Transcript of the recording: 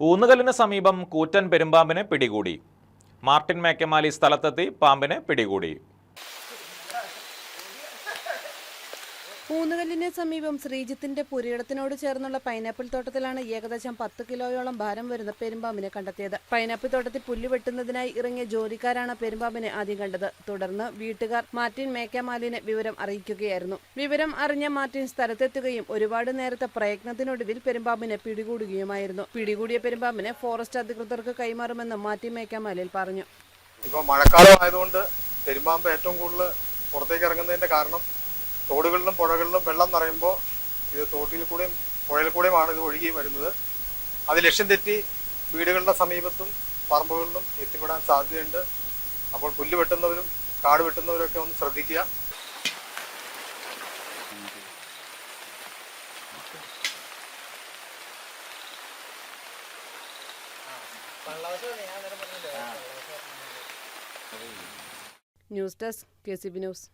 ഊന്നുകല്ലിന് സമീപം കൂറ്റൻ പെരുമ്പാമ്പിനെ പിടികൂടി. മാർട്ടിൻ മേക്കമാലി സ്ഥലത്തെത്തി പാമ്പിനെ പിടികൂടി. ഊന്നുകല്ലിന് സമീപം ശ്രീജിത്തിന്റെ പുരയിടത്തിനോട് ചേർന്നുള്ള പൈനാപ്പിൾ തോട്ടത്തിലാണ് ഏകദേശം പത്ത് കിലോയോളം ഭാരം വരുന്ന പെരുമ്പാമ്പിനെ കണ്ടെത്തിയത്. പൈനാപ്പിൾ തോട്ടത്തിൽ പുല്ല് വെട്ടുന്നതിനായി ഇറങ്ങിയ ജോലിക്കാരാണ് പെരുമ്പാമ്പിനെ ആദ്യം കണ്ടത്. തുടർന്ന് വീട്ടുകാർ മാർട്ടിൻ മേക്കമാലിനെ വിവരം അറിയിക്കുകയായിരുന്നു. വിവരം അറിഞ്ഞ മാർട്ടിൻ സ്ഥലത്തെത്തുകയും ഒരുപാട് നേരത്തെ പ്രയത്നത്തിനൊടുവിൽ പെരുമ്പാമ്പിനെ പിടികൂടുകയുമായിരുന്നു. പിടികൂടിയ പെരുമ്പാമ്പിനെ ഫോറസ്റ്റ് അധികൃതർക്ക് കൈമാറുമെന്ന് മാർട്ടിൻ മേക്കാമാലിൽ പറഞ്ഞു. ഇപ്പോൾ മഴക്കാലം ആയതുകൊണ്ട് പെരുമ്പാമ്പ് ഏറ്റവും കൂടുതൽ പുറത്തേക്ക് ഇറങ്ങുന്നതിന്റെ കാരണം തോടുകളിലും പുഴകളിലും വെള്ളം നിറയുമ്പോൾ ഇത് തോട്ടിൽ കൂടെയും പുഴയിൽ കൂടെയുമാണ് ഇത് ഒഴുകി വരുന്നത്. അത് ലക്ഷ്യം തെറ്റി വീടുകളുടെ സമീപത്തും പറമ്പുകളിലും എത്തിപ്പെടാൻ സാധ്യതയുണ്ട്. അപ്പോൾ പുല്ല് വെട്ടുന്നവരും കാട് വെട്ടുന്നവരൊക്കെ ഒന്ന് ശ്രദ്ധിക്കുക. News desk K C B news.